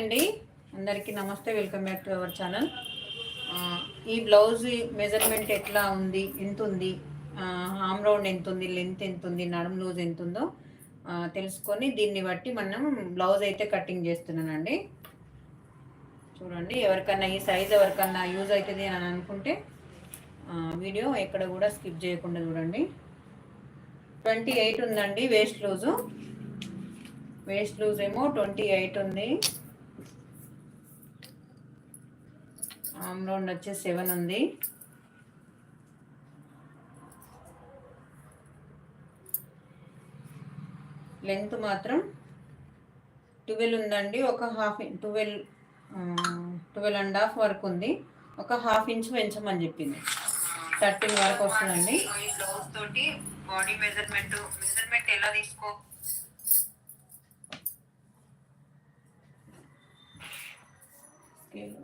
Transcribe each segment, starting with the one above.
అండి. అందరికీ నమస్తే welcome back to our channel. ఈ బ్లౌజ్ మెజర్మెంట్ ఎట్లా ఉంది ఎంత ఉంది హామ్ రౌండ్ ఎంత ఉంది లెంత్ ఎంత ఉంది నడుము లూజ్ ఎంత ఉందో తెలుసుకొని దీన్ని బట్టి మనం బ్లౌజ్ అయితే కటింగ్ చేస్తున్నానండి. చూడండి ఎవరికన్నా ఈ సైజ్ ఎవరికన్నా యూజ్ అవుతుంది అని అనుకుంటే వీడియో ఎక్కడ కూడా స్కిప్ చేయకుండా చూడండి. ట్వంటీ ఎయిట్ ఉందండి వేస్ట్ లూజు. వేస్ట్ లూజ్ ఏమో ట్వంటీ ఎయిట్ ఉంది. ఆమ్ రౌండ్ వచ్చి సెవెన్ ఉంది. లెంత్ మాత్రం ట్వెల్వ్ ఉందండి. ఒక half twelve twelve and half వరకు ఉంది. ఒక హాఫ్ ఇంచ్ పెంచమని చెప్పింది. థర్టీన్ వరకు వస్తుందండి. ఈ బ్లౌజ్ తోటి బాడీ మెజర్మెంట్ మెజర్మెంట్ ఎలా తీసుకో స్కేల్.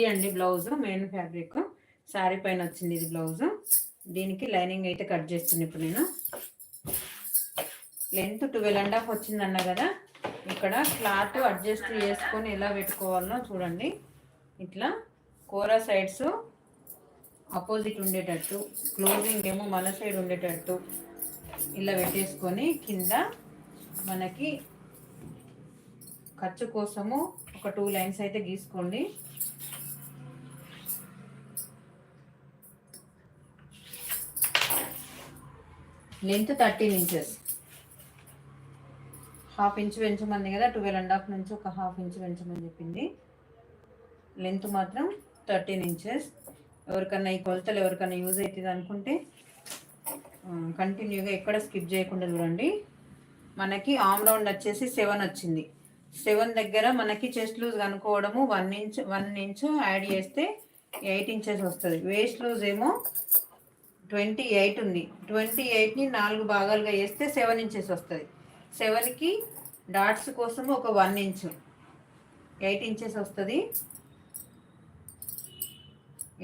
ఇది అండి బ్లౌజ్ మెయిన్ ఫ్యాబ్రిక్. శారీ పైన వచ్చింది ఇది బ్లౌజ్. దీనికి లైనింగ్ అయితే కట్ చేస్తుంది ఇప్పుడు నేను. లెంత్ ట్వెల్వ్ అండ్ హాఫ్ వచ్చింది అన్న కదా ఇక్కడ క్లాత్ అడ్జస్ట్ చేసుకొని ఎలా పెట్టుకోవాలో చూడండి. ఇట్లా కూర సైడ్స్ ఆపోజిట్ ఉండేటట్టు క్లోజింగ్ ఏమో మన సైడ్ ఉండేటట్టు ఇలా పెట్టేసుకొని కింద మనకి ఖర్చు కోసము ఒక టూ లైన్స్ అయితే గీసుకోండి. Length thirteen inches. Half inch పెంచమంది కదా ట్వెల్వ్ అండ్ హాఫ్ నుంచి ఒక హాఫ్ ఇంచ్ పెంచమని చెప్పింది. లెంత్ మాత్రం థర్టీన్ ఇంచెస్. ఎవరికన్నా ఈ కొలతలు ఎవరికన్నా యూజ్ అవుతుంది అనుకుంటే కంటిన్యూగా ఎక్కడ స్కిప్ చేయకుండా చూడండి. మనకి ఆమ్ రౌండ్ వచ్చేసి సెవెన్ వచ్చింది. సెవెన్ దగ్గర మనకి chest loose కనుక్కోవడము one inch one inch add చేస్తే ఎయిట్ ఇంచెస్ వస్తుంది. వేస్ట్ లూజ్ ఏమో ట్వంటీ ఎయిట్ ఉంది. ట్వంటీ ఎయిట్ని నాలుగు భాగాలుగా వేస్తే సెవెన్ ఇంచెస్ వస్తుంది. సెవెన్కి డాట్స్ కోసం ఒక వన్ ఇంచు ఎయిట్ ఇంచెస్ వస్తుంది.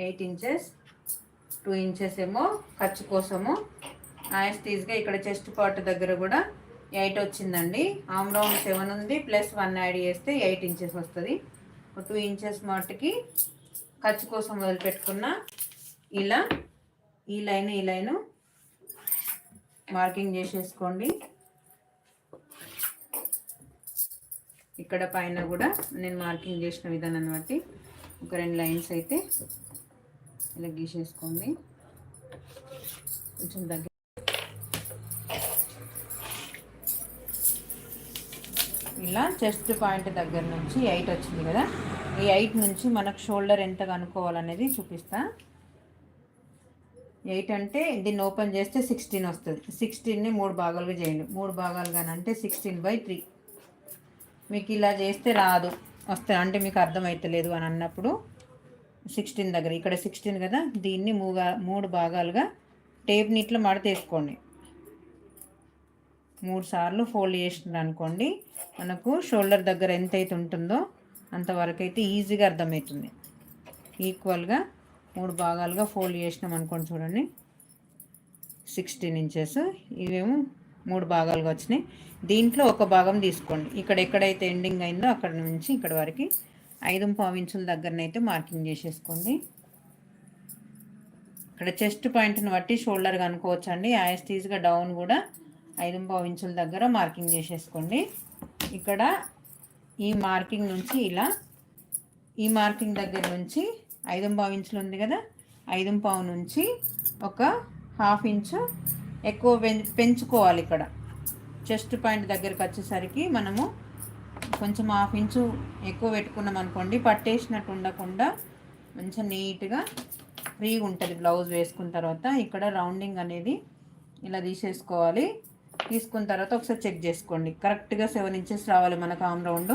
ఎయిట్ ఇంచెస్ టూ ఇంచెస్ ఏమో ఖర్చు కోసము. యాస్టీజ్గా ఇక్కడ చెస్ట్ పార్ట్ దగ్గర కూడా ఎయిట్ వచ్చిందండి. ఆమ్ రౌండ్ సెవెన్ ఉంది ప్లస్ వన్ యాడ్ చేస్తే ఎయిట్ ఇంచెస్ వస్తుంది. టూ ఇంచెస్ మట్టుకి ఖర్చు కోసం వదిలిపెట్టుకున్న ఇలా ఈ లైన్ ఈ లైను మార్కింగ్ చేసేసుకోండి. ఇక్కడ పైన కూడా నేను మార్కింగ్ చేసిన విధానాన్ని బట్టి ఒక రెండు లైన్స్ అయితే ఇలా గీసేసుకోండి. కొంచెం దగ్గర ఇలా చెస్ట్ పాయింట్ దగ్గర నుంచి ఎయిట్ వచ్చింది కదా. ఈ ఎయిట్ నుంచి మనకు షోల్డర్ ఎంత కనుక్కోవాలనేది చూపిస్తాను ఎయిట్ అంటే దీన్ని ఓపెన్ చేస్తే సిక్స్టీన్ వస్తుంది. సిక్స్టీన్ని మూడు భాగాలుగా చేయండి. మూడు భాగాలుగా అంటే సిక్స్టీన్ బై త్రీ. మీకు ఇలా చేస్తే రాదు. వస్తే అంటే మీకు అర్థమవుతలేదు అని అన్నప్పుడు సిక్స్టీన్ దగ్గర. ఇక్కడ సిక్స్టీన్ కదా? దీన్ని మూగా మూడు భాగాలుగా టేప్ని ఇట్లా మడతేసుకోండి మూడు సార్లు ఫోల్డ్ చేసిన అనుకోండి మనకు షోల్డర్ దగ్గర ఎంత అయితే ఉంటుందో అంతవరకు అయితే ఈజీగా అర్థమవుతుంది. ఈక్వల్గా మూడు భాగాలుగా ఫోల్డ్ చేసినాం అనుకోండి చూడండి. Sixteen inches. ఇవేమో మూడు భాగాలుగా వచ్చినాయి. దీంట్లో ఒక భాగం తీసుకోండి. ఇక్కడ ఎక్కడైతే ఎండింగ్ అయిందో అక్కడ నుంచి ఇక్కడ వరకు ఐదు పావు ఇంచుల దగ్గరనైతే మార్కింగ్ చేసేసుకోండి. ఇక్కడ చెస్ట్ పాయింట్ని బట్టి షోల్డర్ కనుకోవచ్చు అండి యాస్టీజ్గా డౌన్ కూడా ఐదు పావు ఇంచుల దగ్గర మార్కింగ్ చేసేసుకోండి. ఇక్కడ ఈ మార్కింగ్ నుంచి ఇలా ఈ మార్కింగ్ దగ్గర నుంచి ఐదు పావు ఇంచులు ఉంది కదా? ఐదు పావు నుంచి ఒక హాఫ్ ఇంచు ఎక్కువ పెంచుకోవాలి ఇక్కడ. చెస్ట్ పాయింట్ దగ్గరికి వచ్చేసరికి మనము కొంచెం హాఫ్ ఇంచు ఎక్కువ పెట్టుకున్నాం అనుకోండి పట్టేసినట్టు ఉండకుండా మంచిగా నీట్గా ఫ్రీగా ఉంటుంది బ్లౌజ్ వేసుకున్న తర్వాత. ఇక్కడ రౌండింగ్ అనేది ఇలా తీసేసుకోవాలి. తీసుకున్న తర్వాత ఒకసారి చెక్ చేసుకోండి. కరెక్ట్గా సెవెన్ ఇంచెస్ రావాలి మనకు ఆమ్ రౌండ్.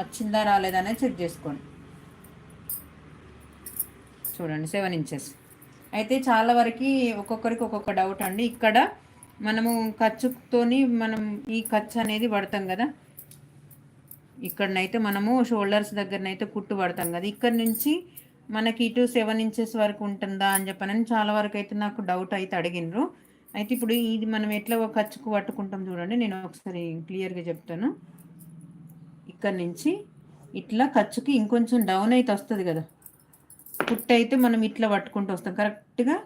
వచ్చిందా రాలేదా అనేది చెక్ చేసుకోండి. చూడండి సెవెన్ ఇంచెస్ అయితే చాలా వరకు ఒక్కొక్కరికి ఒక్కొక్క డౌట్ అండి. ఇక్కడ మనము ఖర్చుతోని మనం ఈ ఖర్చు అనేది పడతాం కదా. ఇక్కడనైతే మనము షోల్డర్స్ దగ్గరనైతే కుట్టు పడతాం కదా. ఇక్కడ నుంచి మనకి ఇటు సెవెన్ ఇంచెస్ వరకు ఉంటుందా అని చెప్పనని చాలా వరకు అయితే నాకు డౌట్ అయితే అడిగినరు. అయితే ఇప్పుడు ఇది మనం ఎట్లా ఖర్చుకు పట్టుకుంటాం చూడండి నేను ఒకసారి క్లియర్గా చెప్తాను. ఇక్కడ నుంచి ఇట్లా ఖర్చుకి ఇంకొంచెం డౌన్ అయితే వస్తుంది కదా. కుట్టు అయితే మనం ఇట్లా పట్టుకుంటూ వస్తాం. కరెక్ట్గా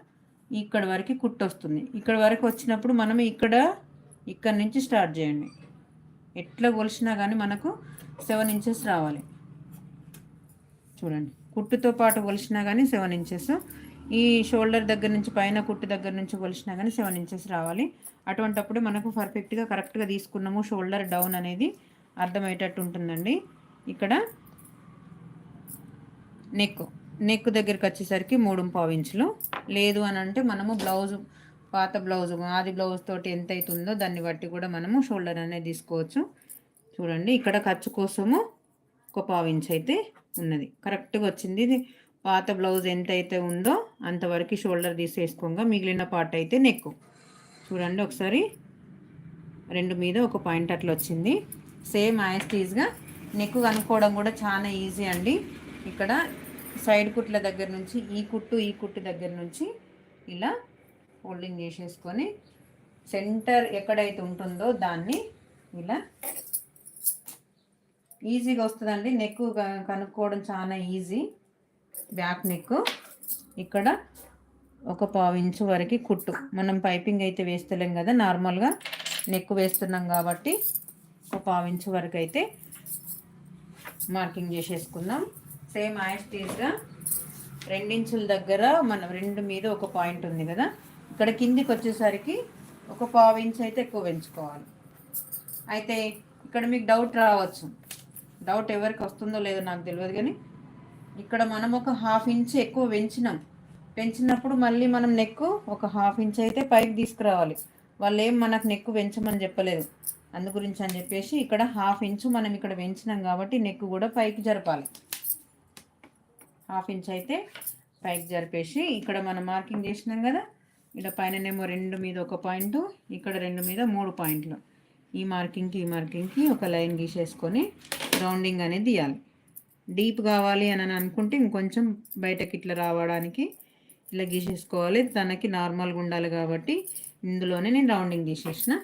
ఇక్కడ వరకు కుట్టు వస్తుంది. ఇక్కడ వరకు వచ్చినప్పుడు మనం ఇక్కడ ఇక్కడ నుంచి స్టార్ట్ చేయండి. ఎట్లా కొలిసినా కానీ మనకు సెవెన్ ఇంచెస్ రావాలి. చూడండి. కుట్టుతో పాటు కొలిసినా కానీ సెవెన్ ఇంచెస్. ఈ షోల్డర్ దగ్గర నుంచి పైన కుట్టు దగ్గర నుంచి కొలిసినా కానీ సెవెన్ ఇంచెస్ రావాలి. అటువంటప్పుడు మనకు పర్ఫెక్ట్గా కరెక్ట్గా తీసుకున్నాము. షోల్డర్ డౌన్ అనేది అర్థమయ్యేటట్టు ఉంటుందండి. ఇక్కడ నెక్ నెక్ దగ్గరికి వచ్చేసరికి మూడు పావు ఇంచులు. లేదు అని అంటే మనము బ్లౌజ్ పాత బ్లౌజ్ ఆది బ్లౌజ్ తోటి ఎంత అవుతుందో దాన్ని బట్టి కూడా మనము షోల్డర్ అనేది తీసుకోవచ్చు. చూడండి ఇక్కడ ఖర్చు కోసము ఒక పావు ఇంచ్ అయితే ఉన్నది. కరెక్ట్గా వచ్చింది. ఇది పాత బ్లౌజ్ ఎంత అయితే ఉందో అంతవరకు షోల్డర్ తీసేసుకోగా మిగిలిన పార్ట్ అయితే నెక్ చూడండి ఒకసారి రెండు మీద ఒక పాయింట్ అట్లా వచ్చింది. సేమ్ యాస్టీజ్గా నెక్ కనుక్కోవడం కూడా చాలా ఈజీ అండి. ఇక్కడ సైడ్ కుట్ల దగ్గర నుంచి ఈ కుట్టు ఈ కుట్టు దగ్గర నుంచి ఇలా ఫోల్డింగ్ చేసేసుకొని సెంటర్ ఎక్కడైతే ఉంటుందో దాన్ని ఇలా ఈజీగా వస్తుందండి. నెక్ కనుక్కోవడం చాలా ఈజీ. బ్యాక్ నెక్ ఇక్కడ ఒక పావు ఇంచు వరకు కుట్టు. మనం పైపింగ్ అయితే వేస్తలేం కదా నార్మల్గా నెక్ వేస్తున్నాం కాబట్టి ఒక పావు ఇంచు వరకు అయితే మార్కింగ్ చేసేసుకుందాం. సేమ్ యాస్టీస్గా రెండించుల దగ్గర మనం రెండు మీద ఒక పాయింట్ ఉంది కదా? ఇక్కడ కిందికి వచ్చేసరికి ఒక పావు ఇంచ్ అయితే ఎక్కువ పెంచుకోవాలి. అయితే ఇక్కడ మీకు డౌట్ రావచ్చు. డౌట్ ఎవరికి వస్తుందో లేదో నాకు తెలియదు కానీ ఇక్కడ మనం ఒక హాఫ్ ఇంచ్ ఎక్కువ పెంచినాం. పెంచినప్పుడు మళ్ళీ మనం నెక్ ఒక హాఫ్ ఇంచ్ అయితే పైకి తీసుకురావాలి. వాళ్ళు ఏం మనకు నెక్ పెంచమని చెప్పలేదు. అందు గురించి అని చెప్పేసి ఇక్కడ హాఫ్ ఇంచు మనం ఇక్కడ పెంచినాం కాబట్టి నెక్ కూడా పైకి జరపాలి. హాఫ్ ఇంచ్ అయితే పైకి జరిపేసి ఇక్కడ మనం మార్కింగ్ చేసినాం కదా ఇక్కడ పైననేమో రెండు మీద ఒక పాయింట్ ఇక్కడ రెండు మీద మూడు పాయింట్లు. ఈ మార్కింగ్కి ఈ మార్కింగ్కి ఒక లైన్ గీసేసుకొని రౌండింగ్ అనేది తీయాలి డీప్ కావాలి అని అనుకుంటే ఇంకొంచెం బయటకి ఇట్లా రావడానికి ఇలా గీసేసుకోవాలి. తనకి నార్మల్గా ఉండాలి కాబట్టి ఇందులోనే నేను రౌండింగ్ గీసేసిన.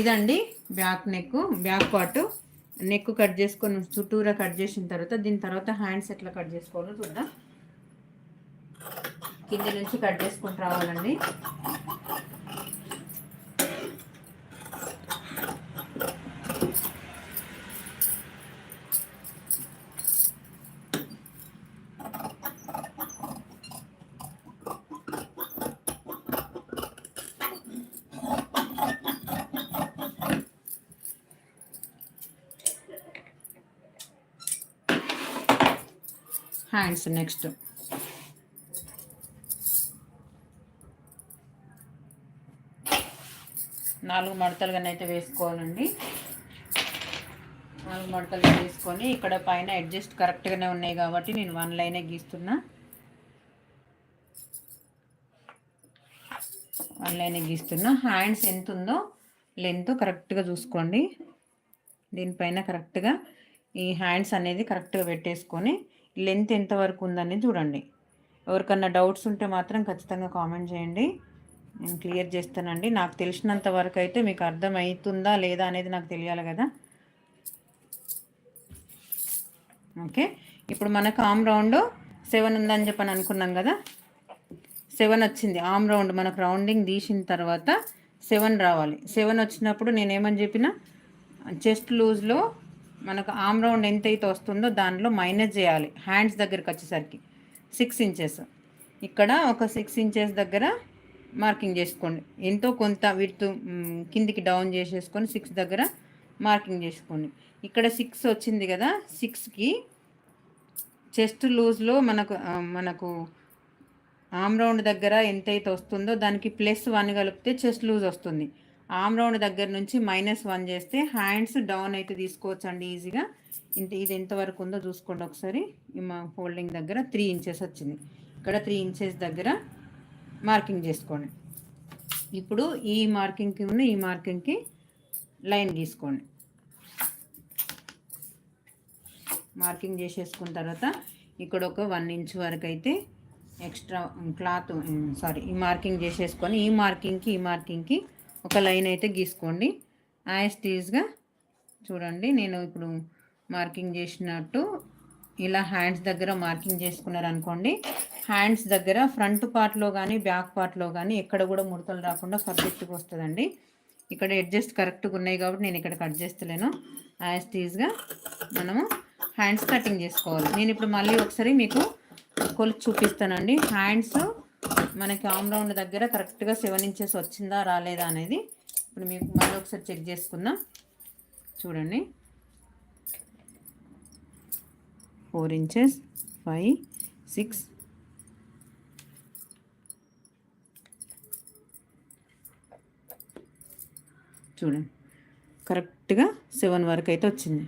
ఇదండి back neck back part. Neck cut చేసుకొని చుట్టూరా కట్ చేసిన తర్వాత దీని తర్వాత హ్యాండ్స్ ఎట్లా కట్ చేసుకోవాలో చూద్దాం. కింద నుంచి కట్ చేసుకుంటూ రావాలండి. హ్యాండ్స్ నెక్స్ట్ నాలుగు మడతలుగానైతే అయితే వేసుకోవాలండి. నాలుగు మడతలు వేసుకొని ఇక్కడ పైన అడ్జస్ట్ కరెక్ట్గానే ఉన్నాయి కాబట్టి నేను వన్ లైనే గీస్తున్నా. వన్ లైనే గీస్తున్నా. హ్యాండ్స్ ఎంత ఉందో లెంత్ కరెక్ట్గా చూసుకోండి. దీనిపైన కరెక్ట్గా ఈ హ్యాండ్స్ అనేది కరెక్ట్గా పెట్టేసుకొని లెంత్ ఎంతవరకు ఉందని చూడండి. ఎవరికన్నా డౌట్స్ ఉంటే మాత్రం ఖచ్చితంగా కామెంట్ చేయండి. నేను క్లియర్ చేస్తానండి. నాకు తెలిసినంత వరకు అయితే మీకు అర్థమవుతుందా లేదా అనేది నాకు తెలియాలి కదా. ఓకే. ఇప్పుడు మనకు ఆమ్ రౌండ్ సెవెన్ ఉందని చెప్పని అనుకున్నాం కదా. సెవెన్ వచ్చింది. ఆమ్ రౌండ్ మనకు రౌండింగ్ తీసిన తర్వాత సెవెన్ రావాలి. సెవెన్ వచ్చినప్పుడు నేనేమని చెప్పిన చెస్ట్ లూజ్లో మనకు ఆమ్ రౌండ్ ఎంత అయితే వస్తుందో దానిలో మైనస్ చేయాలి. హ్యాండ్స్ దగ్గరికి వచ్చేసరికి సిక్స్ ఇంచెస్ ఇక్కడ ఒక సిక్స్ ఇంచెస్ దగ్గర మార్కింగ్ చేసుకోండి. ఎంతో కొంత విత్ కిందికి డౌన్ చేసేసుకొని సిక్స్ దగ్గర మార్కింగ్ చేసుకోండి. ఇక్కడ సిక్స్ వచ్చింది కదా సిక్స్కి చెస్ట్ లూజ్లో మనకు మనకు ఆమ్ రౌండ్ దగ్గర ఎంతైతే వస్తుందో దానికి ప్లస్ వన్ కలిపితే చెస్ట్ లూజ్ వస్తుంది. ఆమ్ రౌండ్ దగ్గర నుంచి మైనస్ వన్ చేస్తే హ్యాండ్స్ డౌన్ అయితే తీసుకోవచ్చు అండి ఈజీగా. ఇంత ఇది ఎంతవరకు ఉందో చూసుకోండి ఒకసారి. మా హోల్డింగ్ దగ్గర త్రీ ఇంచెస్ వచ్చింది. ఇక్కడ త్రీ ఇంచెస్ దగ్గర మార్కింగ్ చేసుకోండి. ఇప్పుడు ఈ మార్కింగ్కి ఉన్న ఈ మార్కింగ్కి లైన్ గీసుకోండి. మార్కింగ్ చేసేసుకున్న తర్వాత ఇక్కడ ఒక వన్ ఇంచ్ వరకు అయితే ఎక్స్ట్రా క్లాత్ సారీ ఈ మార్కింగ్ చేసేసుకొని ఈ మార్కింగ్కి ఈ మార్కింగ్కి ఒక లైన్ అయితే గీసుకోండి. యాజ్ టీజ్గా చూడండి నేను ఇప్పుడు మార్కింగ్ చేసినట్టు ఇలా హ్యాండ్స్ దగ్గర మార్కింగ్ చేసుకున్నారు అనుకోండి హ్యాండ్స్ దగ్గర ఫ్రంట్ పార్ట్లో కానీ బ్యాక్ పార్ట్లో కానీ ఎక్కడ కూడా ముడతలు రాకుండా పర్ఫెక్ట్గా వస్తుందండి. ఇక్కడ అడ్జస్ట్ కరెక్ట్గా ఉన్నాయి కాబట్టి నేను ఇక్కడ కట్ చేస్తలేను. యాజ్ టీజ్గా మనము హ్యాండ్స్ కటింగ్ చేసుకోవాలి. నేను ఇప్పుడు మళ్ళీ ఒకసారి మీకు కొలిచి చూపిస్తానండి. హ్యాండ్స్ మనకి ఆమ్ రౌండ్ దగ్గర కరెక్ట్గా సెవెన్ ఇంచెస్ వచ్చిందా రాలేదా అనేది ఇప్పుడు మీకు మళ్ళీ ఒకసారి చెక్ చేసుకుందాం. చూడండి. Four inches five six. చూడండి. కరెక్ట్గా సెవెన్ వరకు అయితే వచ్చింది.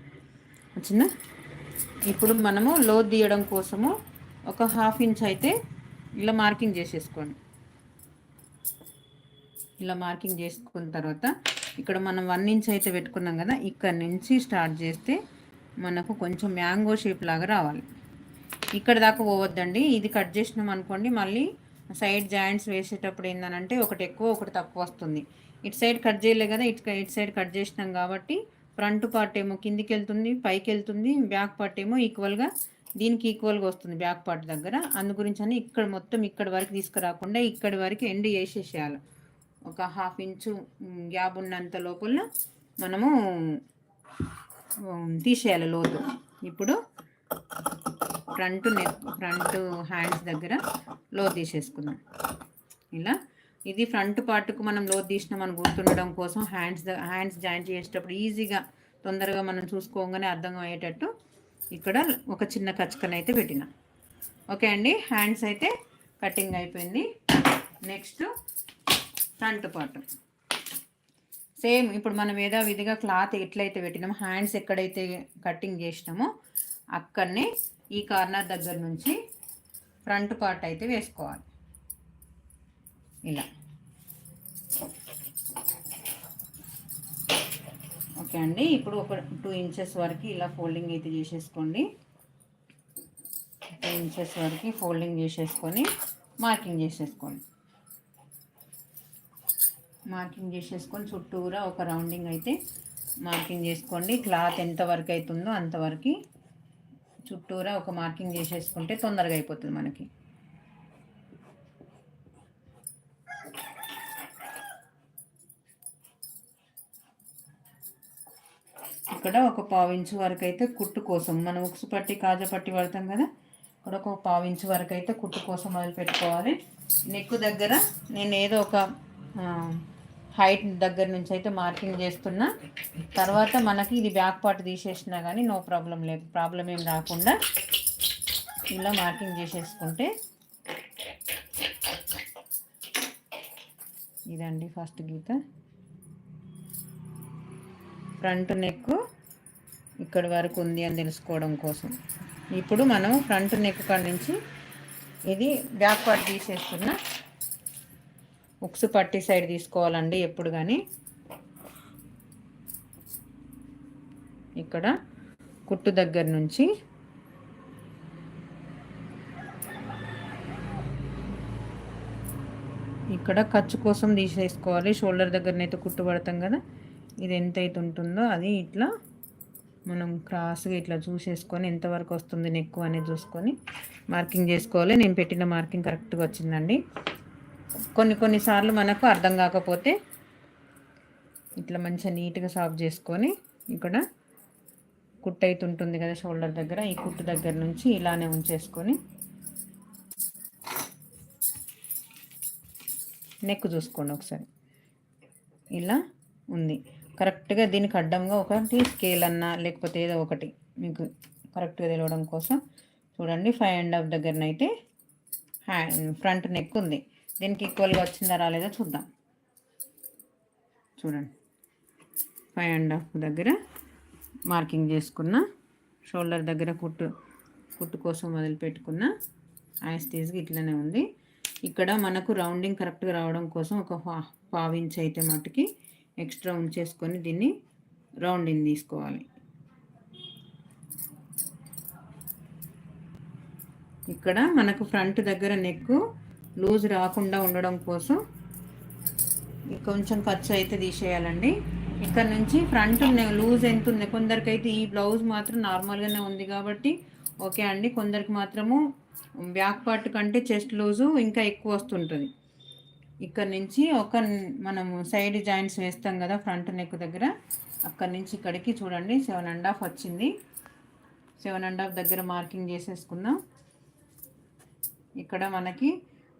వచ్చిందా? ఇప్పుడు మనము లో తీయడం కోసము ఒక హాఫ్ ఇంచ్ అయితే ఇలా మార్కింగ్ చేసేసుకోండి. ఇలా మార్కింగ్ చేసుకున్న తర్వాత ఇక్కడ మనం వన్ ఇంచ్ అయితే పెట్టుకున్నాం కదా ఇక్కడ నుంచి స్టార్ట్ చేస్తే మనకు కొంచెం మ్యాంగో షేప్ లాగా రావాలి. ఇక్కడ దాకా పోవద్దండి ఇది కట్ చేసినాం అనుకోండి మళ్ళీ సైడ్ జాయింట్స్ వేసేటప్పుడు ఏంటంటే ఒకటి ఎక్కువ ఒకటి తక్కువ వస్తుంది. ఇటు సైడ్ కట్ చేయలే కదా ఇటు ఇటు సైడ్ కట్ చేసినాం కాబట్టి ఫ్రంట్ పార్ట్ ఏమో కిందికి వెళ్తుంది పైకి వెళ్తుంది బ్యాక్ పార్ట్ ఏమో ఈక్వల్గా దీనికి ఈక్వల్గా వస్తుంది బ్యాక్ పార్ట్ దగ్గర. అందు గురించి అని ఇక్కడ మొత్తం ఇక్కడ వరకు తీసుకురాకుండా ఇక్కడి వరకు ఎండ్ చేసేసేయాలి. ఒక హాఫ్ ఇంచు గ్యాప్ ఉన్నంత లోపల మనము తీసేయాలి లోతు. ఇప్పుడు ఫ్రంట్ నెక్ ఫ్రంట్ హ్యాండ్స్ దగ్గర లో తీసేసుకుందాం. ఇలా. ఇది ఫ్రంట్ పార్ట్కు మనం లో తీసినామని గుర్తుండడం కోసం హ్యాండ్స్ హ్యాండ్స్ జాయింట్ చేసేటప్పుడు ఈజీగా తొందరగా మనం చూసుకోగానే అర్థం అయ్యేటట్టు ఇక్కడ ఒక చిన్న కచ్చకన అయితే పెట్టిన. ఓకే అండి హ్యాండ్స్ అయితే కటింగ్ అయిపోయింది. Next front part. సేమ్ ఇప్పుడు మనం ఏదో విధిగా క్లాత్ ఎట్లయితే పెట్టినామో హ్యాండ్స్ ఎక్కడైతే కటింగ్ చేసినామో అక్కడనే ఈ కార్నర్ దగ్గర నుంచి ఫ్రంట్ పార్ట్ అయితే వేసుకోవాలి. ఇలా. ఓకే అండి. ఇప్పుడు ఒక టూ ఇంచెస్ వరకు ఇలా ఫోల్డింగ్ అయితే చేసేసుకోండి. టూ ఇంచెస్ వరకు ఫోల్డింగ్ చేసేసుకొని మార్కింగ్ చేసేసుకోండి. మార్కింగ్ చేసేసుకొని చుట్టూరా ఒక రౌండింగ్ అయితే మార్కింగ్ చేసుకోండి. క్లాత్ ఎంత వరకు అవుతుందో అంతవరకు చుట్టూరా ఒక మార్కింగ్ చేసేసుకుంటే తొందరగా అయిపోతుంది మనకి. ఇక్కడ ఒక పావించు వరకు అయితే కుట్టు కోసం. మనం ఉక్సు పట్టి కాజా పట్టి పడతాం కదా ఇక్కడ ఒక పావించు వరకు అయితే కుట్టు కోసం మొదలు పెట్టుకోవాలి. నెక్ దగ్గర నేను ఏదో ఒక హైట్ దగ్గర నుంచి అయితే మార్కింగ్ చేస్తున్నా. తర్వాత మనకి ఇది బ్యాక్ పార్ట్ తీసేసినా కానీ నో ప్రాబ్లం లేదు. ప్రాబ్లం ఏం రాకుండా ఇలా మార్కింగ్ చేసేసుకుంటే ఇదండి ఫస్ట్ గీత. ఫ్రంట్ నెక్ ఇక్కడి వరకు ఉంది అని తెలుసుకోవడం కోసం. ఇప్పుడు మనం ఫ్రంట్ నెక్ కాడ నుంచి ఇది బ్యాక్ పార్ట్ తీసేస్తున్న ఉక్స్ పట్టి సైడ్ తీసుకోవాలండి ఎప్పుడు కానీ ఇక్కడ కుట్టు దగ్గర నుంచి ఇక్కడ ఖర్చు కోసం తీసేసుకోవాలి. షోల్డర్ దగ్గరనైతే కుట్టు పడతాం కదా. ఇది ఎంతైతే ఉంటుందో అది ఇట్లా మనం క్రాస్గా ఇట్లా చూసేసుకొని ఎంతవరకు వస్తుంది నెక్కు అనేది చూసుకొని మార్కింగ్ చేసుకోవాలి. నేను పెట్టిన మార్కింగ్ కరెక్ట్గా వచ్చిందండి. కొన్ని కొన్నిసార్లు మనకు అర్థం కాకపోతే ఇట్లా మంచిగా నీట్గా సాఫ్ చేసుకొని ఇక్కడ కుట్ అయితే ఉంటుంది కదా షోల్డర్ దగ్గర. ఈ కుట్టు దగ్గర నుంచి ఇలానే ఉంచేసుకొని నెక్ చూసుకోండి ఒకసారి. ఇలా ఉంది. కరెక్ట్గా దీనికి అడ్డంగా ఒకటి స్కేల్ అన్నా లేకపోతే ఏదో ఒకటి మీకు కరెక్ట్గా తెలవడం కోసం చూడండి ఫైవ్ అండ్ హాఫ్ దగ్గరనైతే హ్యాండ్ ఫ్రంట్ నెక్ ఉంది. దీనికి ఈక్వల్గా వచ్చిందా రాలేదా చూద్దాం. చూడండి. ఫైవ్ అండ్ హాఫ్ దగ్గర మార్కింగ్ చేసుకున్న షోల్డర్ దగ్గర కుట్టు కుట్టు కోసం వదిలిపెట్టుకున్న యాస్టీజ్గా ఇట్లనే ఉంది. ఇక్కడ మనకు రౌండింగ్ కరెక్ట్గా రావడం కోసం ఒక పావించి అయితే మటుకి ఎక్స్ట్రా ఉంచేసుకొని దీన్ని రౌండింగ్ తీసుకోవాలి. ఇక్కడ మనకు ఫ్రంట్ దగ్గర నెక్ లూజ్ రాకుండా ఉండడం కోసం కొంచెం ఖర్చు అయితే తీసేయాలండి. ఇక్కడ నుంచి ఫ్రంట్ లూజ్ ఎంత ఉంది? కొందరికైతే ఈ బ్లౌజ్ మాత్రం నార్మల్గానే ఉంది కాబట్టి ఓకే అండి. కొందరికి మాత్రము బ్యాక్ పార్ట్ కంటే చెస్ట్ లూజు ఇంకా ఎక్కువ వస్తుంటుంది. ఇక్కడ నుంచి ఒక మనము సైడ్ జాయింట్స్ వేస్తాం కదా ఫ్రంట్ నెక్ దగ్గర. అక్కడి నుంచి ఇక్కడికి చూడండి సెవెన్ అండ్ హాఫ్ వచ్చింది. సెవెన్ అండ్ హాఫ్ దగ్గర మార్కింగ్ చేసేసుకుందాం. ఇక్కడ మనకి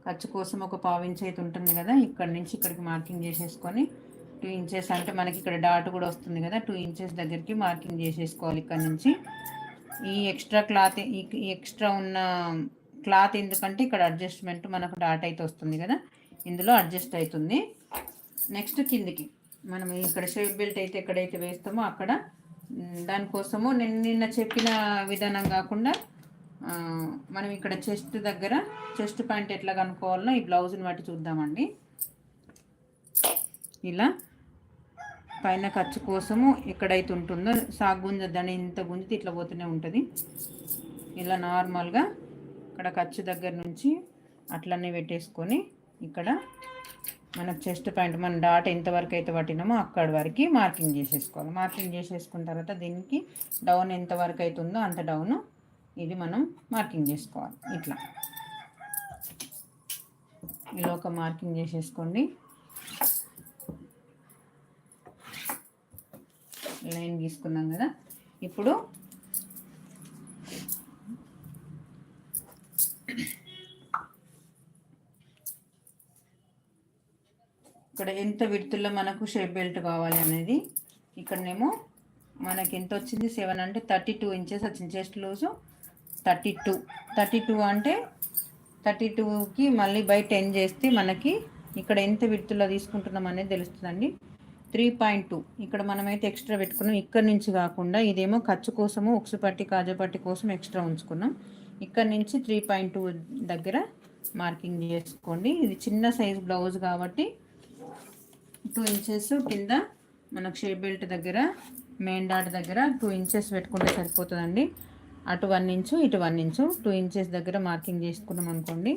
ఖర్చు కోసం ఒక పావు ఇంచ్ అయితే ఉంటుంది కదా ఇక్కడ నుంచి ఇక్కడికి మార్కింగ్ చేసేసుకొని టూ ఇంచెస్ అంటే మనకి ఇక్కడ డాట్ కూడా వస్తుంది కదా టూ ఇంచెస్ దగ్గరికి మార్కింగ్ చేసేసుకోవాలి ఇక్కడ నుంచి. ఈ ఎక్స్ట్రా క్లాత్ ఈ ఎక్స్ట్రా ఉన్న క్లాత్ ఎందుకంటే ఇక్కడ అడ్జస్ట్మెంట్ మనకు డాట్ అయితే వస్తుంది కదా. ఇందులో అడ్జస్ట్ అవుతుంది. నెక్స్ట్ కిందికి మనం ఇక్కడ షేప్ బెల్ట్ అయితే ఎక్కడైతే వేస్తామో అక్కడ దానికోసము నేను నిన్న చెప్పిన విధానం కాకుండా మనం ఇక్కడ చెస్ట్ దగ్గర చెస్ట్ పాయింట్ ఎట్లా కనుక్కోవాలో ఈ బ్లౌజ్ని బట్టి చూద్దామండి. ఇలా పైన ఖర్చు కోసము ఎక్కడైతే ఉంటుందో సాగు గుంజద్దని ఇంత గుంజితే ఇట్లా పోతూనే ఉంటుంది. ఇలా నార్మల్గా ఇక్కడ ఖర్చు దగ్గర నుంచి అట్లనే పెట్టేసుకొని ఇక్కడ మన చెస్ట్ పాయింట్ మన డాట్ ఎంతవరకు అయితే పట్టినామో అక్కడి వరకు మార్కింగ్ చేసేసుకోవాలి. మార్కింగ్ చేసేసుకున్న తర్వాత దీనికి డౌన్ ఎంతవరకు అవుతుందో అంత డౌన్ ఇది మనం మార్కింగ్ చేసుకోవాలి. ఇట్లా. ఇలా ఒక మార్కింగ్ చేసేసుకోండి. లైన్ తీసుకున్నాం కదా. ఇప్పుడు ఇక్కడ ఎంత విడుతుల్లో మనకు షేప్ బెల్ట్ కావాలి అనేది. ఇక్కడనేమో మనకి ఎంత వచ్చింది? సెవెన్ అంటే థర్టీ టూ ఇంచెస్ వచ్చింది chest loose thirty two. Thirty two అంటే థర్టీ టూకి మళ్ళీ బై టెన్ చేస్తే మనకి ఇక్కడ ఎంత విడుతుల్లో తీసుకుంటున్నాం అనేది తెలుస్తుందండి. Three point two. ఇక్కడ మనమైతే ఎక్స్ట్రా పెట్టుకున్నాం. ఇక్కడ నుంచి కాకుండా ఇదేమో ఖర్చు కోసము ఉక్సు పట్టి కాజపట్టి కోసం ఎక్స్ట్రా ఉంచుకున్నాం. ఇక్కడ నుంచి త్రీ పాయింట్ టూ దగ్గర మార్కింగ్ చేసుకోండి. ఇది చిన్న సైజ్ బ్లౌజ్ కాబట్టి టూ ఇంచెస్ కింద మనకు షేప్ బెల్ట్ దగ్గర మెయిన్ డాట్ దగ్గర టూ ఇంచెస్ పెట్టుకుంటే సరిపోతుందండి. అటు వన్ ఇంచు ఇటు వన్ ఇంచు టూ ఇంచెస్ దగ్గర మార్కింగ్ చేసుకున్నాం అనుకోండి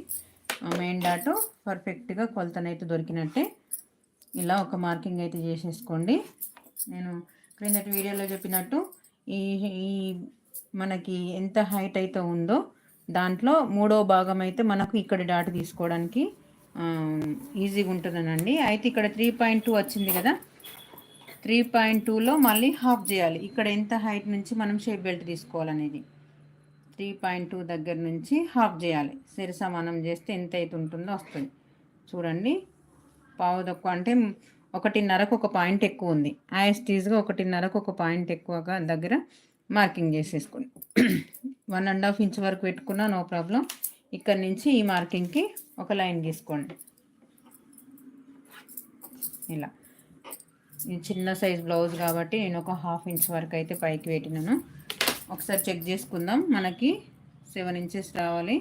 మెయిన్ డాట్ పర్ఫెక్ట్గా కొలతనైతే దొరికినట్టే. ఇలా ఒక మార్కింగ్ అయితే చేసేసుకోండి. నేను క్రిందటి వీడియోలో చెప్పినట్టు ఈ ఈ మనకి ఎంత హైట్ అయితే ఉందో దాంట్లో మూడో భాగం అయితే మనకు ఇక్కడ డాట్ తీసుకోవడానికి ఈజీగా ఉంటుందనండి. అయితే ఇక్కడ త్రీ పాయింట్ టూ వచ్చింది కదా? త్రీ పాయింట్ టూలో మళ్ళీ హాఫ్ చేయాలి. ఇక్కడ ఎంత హైట్ నుంచి మనం షేప్ బెల్ట్ తీసుకోవాలనేది? త్రీ పాయింట్ టూ దగ్గర నుంచి హాఫ్ చేయాలి. సరి సమానం చేస్తే ఎంత అయితే ఉంటుందో వస్తుంది. చూడండి. పావు తక్కువ అంటే ఒకటిన్నరకు ఒక పాయింట్ ఎక్కువ ఉంది. ఐఎస్టీస్గా ఒకటిన్నరకు ఒక పాయింట్ ఎక్కువగా దగ్గర మార్కింగ్ చేసేసుకోండి. వన్ అండ్ హాఫ్ ఇంచ్ వరకు పెట్టుకున్నా నో ప్రాబ్లం ఇక్కడ నుంచి ఈ మార్కింగ్కి ఒక లైన్ గీసుకోండి ఇలా. ఇది చిన్న సైజ్ బ్లౌజ్ కాబట్టి నేను ఒక హాఫ్ ఇంచ్ వరకు అయితే పైకి పెట్టినాను ఒకసారి చెక్ చేసుకుందాం. మనకి సెవెన్ ఇంచెస్ రావాలి.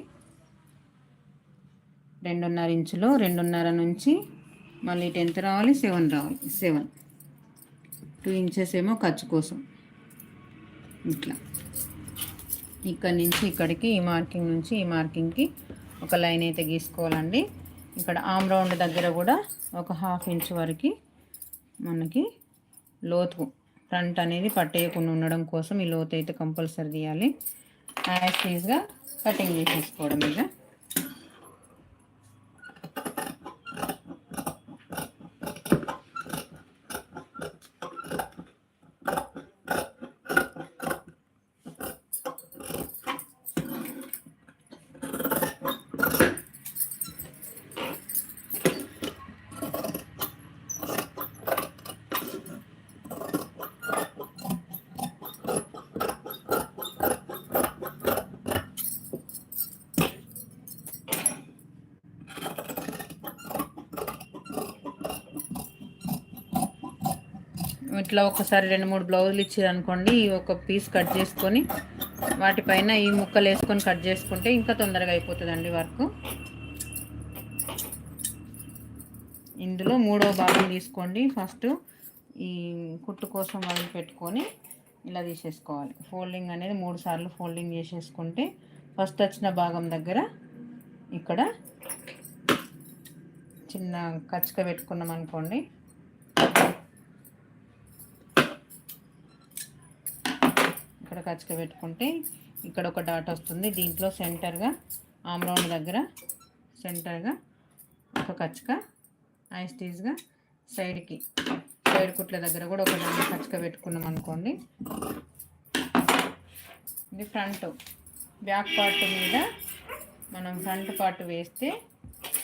రెండున్నర ఇంచులో రెండున్నర నుంచి మళ్ళీ టెన్త్ రావాలి సెవెన్ రావాలి సెవెన్. టూ ఇంచెస్ ఏమో ఖర్చు కోసం. ఇట్లా. ఇక్కడ నుంచి ఇక్కడికి ఈ మార్కింగ్ నుంచి ఈ మార్కింగ్కి ఒక లైన్ అయితే గీసుకోవాలండి. ఇక్కడ ఆమ్ రౌండ్ దగ్గర కూడా ఒక హాఫ్ ఇంచ్ వరకు మనకి లోతు ఫ్రంట్ అనేది పట్టేయకుండా ఉండడం కోసం ఈ లోతు అయితే కంపల్సరీ తీయాలి యాజ్ కటింగ్ చేసేసుకోవడం మీద ఇట్లా ఒకసారి రెండు మూడు బ్లౌజులు ఇచ్చారనుకోండి ఒక పీస్ కట్ చేసుకొని వాటిపైన ఈ ముక్కలు వేసుకొని కట్ చేసుకుంటే ఇంకా తొందరగా అయిపోతుందండి వర్క్ ఇందులో మూడో భాగం తీసుకోండి. ఫస్ట్ ఈ కుట్టు కోసం అవి పెట్టుకొని ఇలా తీసేసుకోవాలి. ఫోల్డింగ్ అనేది మూడు సార్లు ఫోల్డింగ్ చేసేసుకుంటే ఫస్ట్ వచ్చిన భాగం దగ్గర ఇక్కడ చిన్న కచ్చిక పెట్టుకున్నాం అనుకోండి ఇక్కడ పెట్టుకుంటే ఇక్కడ ఒక డాట్ వస్తుంది. దీంట్లో సెంటర్గా ఆమ్రౌండ్ దగ్గర సెంటర్గా ఒక కచ్చక ఐస్టీజ్గా సైడ్కి సైడ్ కుట్ల దగ్గర కూడా ఒక డాట్ కచ్చక పెట్టుకున్నాం అనుకోండి. ఇది ఫ్రంట్ బ్యాక్ పార్ట్ మీద మనం ఫ్రంట్ పార్ట్ వేస్తే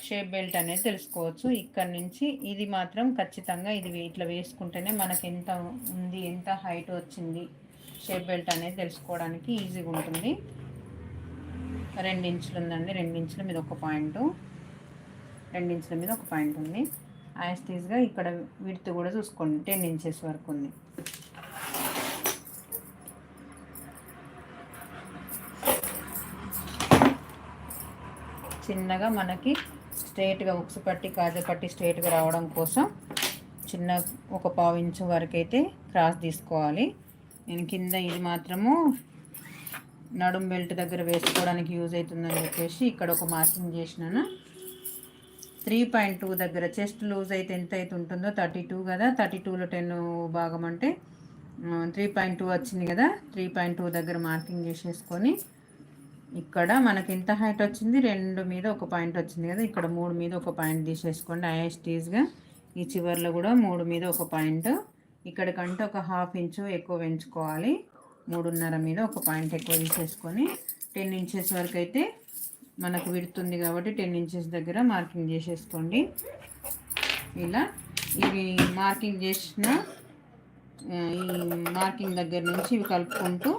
షేప్ బెల్ట్ అనేది తెలుసుకోవచ్చు. ఇక్కడ నుంచి ఇది మాత్రం ఖచ్చితంగా ఇది ఇట్లా వేసుకుంటేనే మనకి ఎంత ఉంది ఎంత హైట్ వచ్చింది షేప్ బెల్ట్ అనేది తెలుసుకోవడానికి ఈజీగా ఉంటుంది. రెండించులు ఉందండి. రెండు ఇంచుల మీద ఒక పాయింట్. రెండు ఇంచుల మీద ఒక పాయింట్ ఉంది. యాస్టీస్గా ఇక్కడ విడుతు కూడా చూసుకోండి. టెన్ ఇంచెస్ వరకు ఉంది. చిన్నగా మనకి స్ట్రైట్గా ఉక్సు పట్టి కాజు పట్టి స్ట్రైట్గా రావడం కోసం చిన్న ఒక పావు ఇంచు వరకు అయితే క్రాస్ తీసుకోవాలి. నేను కింద ఇది మాత్రము నడుం బెల్ట్ దగ్గర వేసుకోవడానికి యూజ్ అవుతుందని చెప్పేసి ఇక్కడ ఒక మార్కింగ్ చేసినాను. త్రీ పాయింట్ టూ దగ్గర చెస్ట్ లూజ్ అయితే ఎంత అయితే ఉంటుందో థర్టీ టూ కదా థర్టీ టూలో టెన్ భాగం అంటే త్రీ పాయింట్ టూ వచ్చింది కదా త్రీ పాయింట్ టూ దగ్గర మార్కింగ్ చేసేసుకొని ఇక్కడ మనకి ఎంత హైట్ వచ్చింది? రెండు మీద ఒక పాయింట్ వచ్చింది కదా ఇక్కడ మూడు మీద ఒక పాయింట్ తీసేసుకోండి. ఐఎస్టీస్గా ఈ చివర్లో కూడా మూడు మీద ఒక పాయింట్ ఇక్కడ కంటే ఒక హాఫ్ ఇంచు ఎక్కువ పెంచుకోవాలి. మూడున్నర మీద ఒక పాయింట్ ఎక్కువ తీసేసుకొని టెన్ ఇంచెస్ వరకు అయితే మనకు విడుతుంది కాబట్టి టెన్ ఇంచెస్ దగ్గర మార్కింగ్ చేసేసుకోండి. ఇలా ఇవి మార్కింగ్ చేసిన ఈ మార్కింగ్ దగ్గర నుంచి ఇవి కలుపుకుంటూ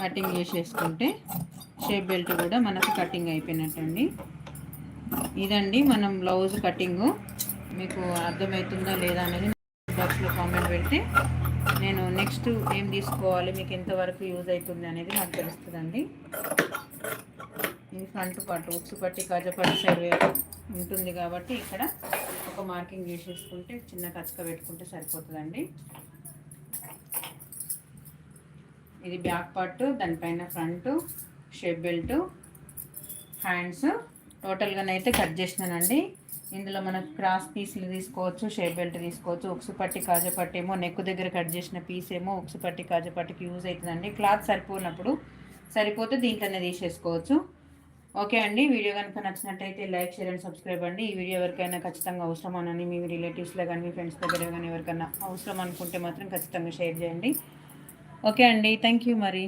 కటింగ్ చేసేసుకుంటే షేప్ బెల్ట్ కూడా మనకు కటింగ్ అయిపోయినట్టండి. ఇదండి మనం బ్లౌజ్ కటింగు. మీకు అర్థమవుతుందా లేదా అనేది పెడితే నేను నెక్స్ట్ ఏం తీసుకోవాలి మీకు ఎంతవరకు యూజ్ అవుతుంది అనేది నాకు తెలుస్తుందండి. ఇది ఫ్రంట్ పట్టు ఉక్సు పట్టి కాజపట్టి సైడ్ ఉంటుంది కాబట్టి ఇక్కడ ఒక మార్కింగ్ చేసేసుకుంటే చిన్న కచ్చక పెట్టుకుంటే సరిపోతుందండి. ఇది బ్యాక్ పార్ట్ దానిపైన ఫ్రంట్ షేప్ బెల్ట్ హ్యాండ్స్. టోటల్గానైతే కట్ చేసినానండి. ఇందులో మనకు క్రాస్ పీసులు తీసుకోవచ్చు షేప్ బెల్ట్ తీసుకోవచ్చు ఉక్సు పట్టి కాజపట్టి ఏమో నెక్ దగ్గర కట్ చేసిన పీస్ ఏమో ఉక్సు పట్టి కాజపట్టికి యూజ్ అవుతుందండి. క్లాత్ సరిపోనప్పుడు సరిపోతే దీంట్లోనే తీసేసుకోవచ్చు. ఓకే అండి వీడియో కనుక నచ్చినట్టయితే లైక్ షేర్ అండ్ సబ్స్క్రైబ్ అండి. ఈ వీడియో ఎవరికైనా ఖచ్చితంగా అవసరం అని మీ రిలేటివ్స్లో కానీ మీ ఫ్రెండ్స్ దగ్గర కానీ ఎవరికైనా అవసరం అనుకుంటే మాత్రం ఖచ్చితంగా షేర్ చేయండి. ఓకే అండి థ్యాంక్ యూ మరి.